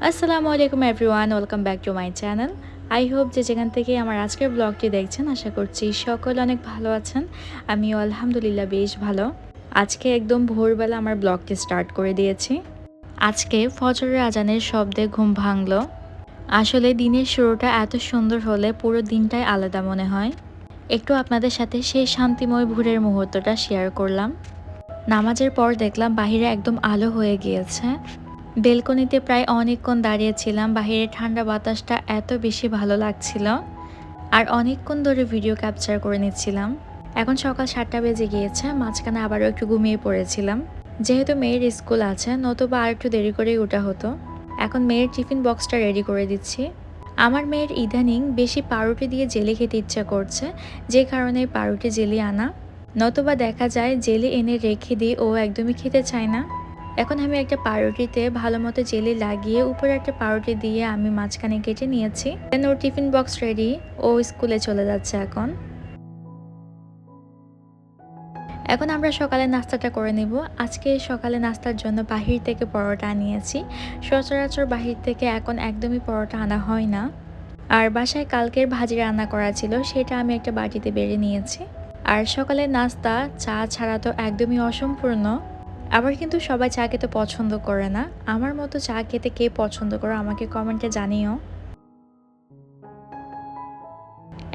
আসসালামু আলাইকুম everyone welcome back to my channel I hope যে যেখান থেকে আমার আজকের ব্লগটি দেখছেন, আশা করছি সকল অনেক ভালো আছেন। আমিও আলহামদুলিল্লাহ বেশ ভালো। আজকে একদম ভোরবেলা আমার ব্লগটি স্টার্ট করে দিয়েছি। আজকে ফজরের আজানের শব্দে ঘুম ভাঙলো। আসলে দিনের শুরুটা এত সুন্দর হলে পুরো দিনটাই আলাদা মনে হয়। একটু আপনাদের সাথে সেই শান্তিময় ভোরের মুহূর্তটা শেয়ার করলাম। নামাজের পর দেখলাম বাহিরে একদম আলো হয়ে গিয়েছে। বেলকনিতে প্রায় অনেকক্ষণ দাঁড়িয়েছিলাম। বাহিরে ঠান্ডা বাতাসটা এত বেশি ভালো লাগছিল আর অনেকক্ষণ ধরে ভিডিও ক্যাপচার করে নিচ্ছিলাম। এখন সকাল সাতটা বেজে গিয়েছে, মাঝখানে আবারও একটু ঘুমিয়ে পড়েছিলাম। যেহেতু মেয়ের স্কুল আছে, নতুবা আর একটু দেরি করেই ওঠা হতো। এখন মেয়ের টিফিন বক্সটা রেডি করে দিচ্ছি। আমার মেয়ের ইদানিং বেশি পাউরুটি দিয়ে জেলি খেতে ইচ্ছা করছে, যে কারণে পাউরুটি জেলি আনা। নতুবা দেখা যায় জেলি এনে রেখে দিয়ে ও একদমই খেতে চায় না। এখন আমি একটা পাউরুটিতে ভালো মতো জেলি লাগিয়ে উপরে একটা পাউরুটি দিয়ে আমি মাঝখানে কেটে নিয়েছি। দেন ওর টিফিন বক্স রেডি ও স্কুলে চলে যাচ্ছে এখন। এখন আমরা সকালে নাস্তাটা করে নেব। আজকে সকালে নাস্তার জন্য বাহির থেকে পরোটা আনিয়েছি। সচরাচর বাহির থেকে এখন একদমই পরোটা আনা হয় না। আর বাসায় কালকের ভাজি রান্না করা ছিল, সেটা আমি একটা বাটিতে বেড়ে নিয়েছি। আর সকালের নাস্তা চা ছাড়া তো একদমই অসম্পূর্ণ। আবার কিন্তু সবাই চা খেতে পছন্দ করে না। আমার মতো চা খেতে কে পছন্দ করো আমাকে কমেন্টে জানিও।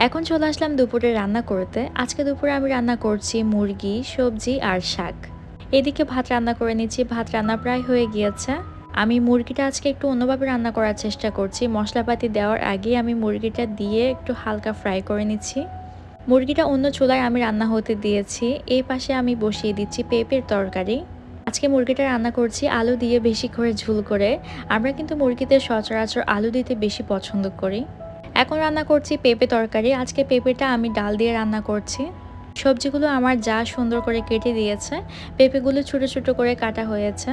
এখন চলে আসলাম দুপুরে রান্না করতে। আজকে দুপুরে আমি রান্না করছি মুরগি, সবজি আর শাক। এদিকে ভাত রান্না করে নিচ্ছি। ভাত রান্না প্রায় হয়ে গিয়েছে। আমি মুরগিটা আজকে একটু অন্যভাবে রান্না করার চেষ্টা করছি। মশলাপাতি দেওয়ার আগে আমি মুরগিটা দিয়ে একটু হালকা ফ্রাই করে নিচ্ছি। মুরগিটা অন্য চুলায় আমি রান্না হতে দিয়েছি। এই পাশে আমি বসিয়ে দিচ্ছি পেঁপের তরকারি। আজকে মুরগিটা রান্না করছি, আলু দিয়ে বেশি করে ঝুল করে। আমরা কিন্তু মুরগিতে সচরাচর আলু দিতে বেশি পছন্দ করি। এখন রান্না করছি পেঁপে তরকারি। আজকে পেঁপেটা আমি ডাল দিয়ে রান্না করছি। সবজিগুলো আমার যা সুন্দর করে কেটে দিয়েছে, পেঁপেগুলো ছোটো ছোটো করে কাটা হয়েছে।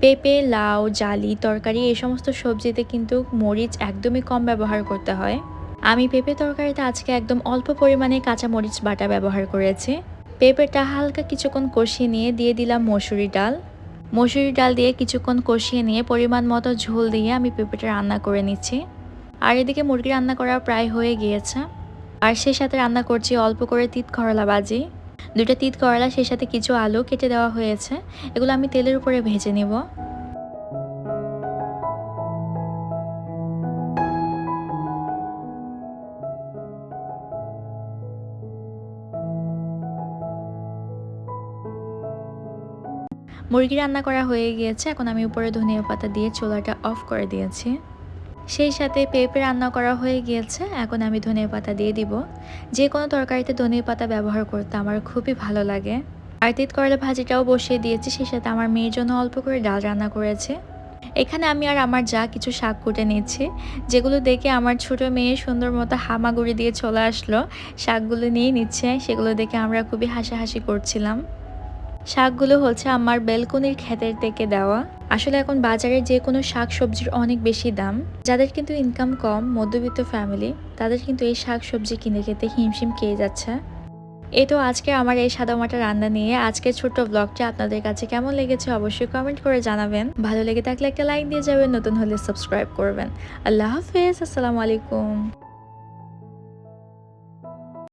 পেঁপে, লাউ, জালি, তরকারি এই সমস্ত সবজিতে কিন্তু মরিচ একদমই কম ব্যবহার করতে হয়। আমি পেঁপে তরকারিতে আজকে একদম অল্প পরিমাণে কাঁচা মরিচ বাটা ব্যবহার করেছি। পেঁপেটা হালকা কিছুক্ষণ কষিয়ে নিয়ে দিয়ে দিলাম মসুরি ডাল। মসুরি ডাল দিয়ে কিছুক্ষণ কষিয়ে নিয়ে পরিমাণ মতো ঝোল দিয়ে আমি পেঁপেটা রান্না করে নিচ্ছি। আর এদিকে মুরগি রান্না করা প্রায় হয়ে গিয়েছে। আর সেই সাথে রান্না করছি অল্প করে তিত করলা বাজি দুটা তিত করলা, সেই সাথে কিছু আলু কেটে দেওয়া হয়েছে। এগুলো আমি তেলের উপরে ভেজে নেব। মুরগি রান্না করা হয়ে গিয়েছে। এখন আমি উপরে ধনিয়া পাতা দিয়ে চুলাটা অফ করে দিয়েছি। সেই সাথে পেঁপে রান্না করা হয়ে গিয়েছে। এখন আমি ধনিয়া পাতা দিয়ে দিব। যে কোনো তরকারিতে ধনিয়া পাতা ব্যবহার করতে আমার খুবই ভালো লাগে। আর তিত করলা ভাজিটাও বসিয়ে দিয়েছি। সেই সাথে আমার মেয়ের জন্য অল্প করে ডাল রান্না করেছে। এখানে আমি আর আমার যা কিছু শাক কুটে নিচ্ছি। যেগুলো দেখে আমার ছোট মেয়ে সুন্দর মতো হামাগুড়ি দিয়ে চলে আসলো। শাকগুলো নিয়ে নিচ্ছে। সেগুলো দেখে আমরা খুবই হাসাহাসি করছিলাম। শাকগুলো হচ্ছে আমার বেলকনির ক্ষেতের থেকে দেওয়া। আসলে এখন বাজারে যে কোনো শাক সবজির অনেক বেশি দাম। যাদের কিন্তু ইনকাম কম, মধ্যবিত্ত ফ্যামিলি তাদের কিন্তু এই শাক সবজি কিনে খেতে হিমশিম খেয়ে যাচ্ছে। এই তো আজকে আমার এই সাদামাটা রান্না নিয়ে আজকের ছোট্ট ব্লগটা আপনাদের কাছে কেমন লেগেছে অবশ্যই কমেন্ট করে জানাবেন। ভালো লেগে থাকলে একটা লাইক দিয়ে যাবেন, নতুন হলে সাবস্ক্রাইব করবেন। আল্লাহ হাফেজ, আসসালামু আলাইকুম।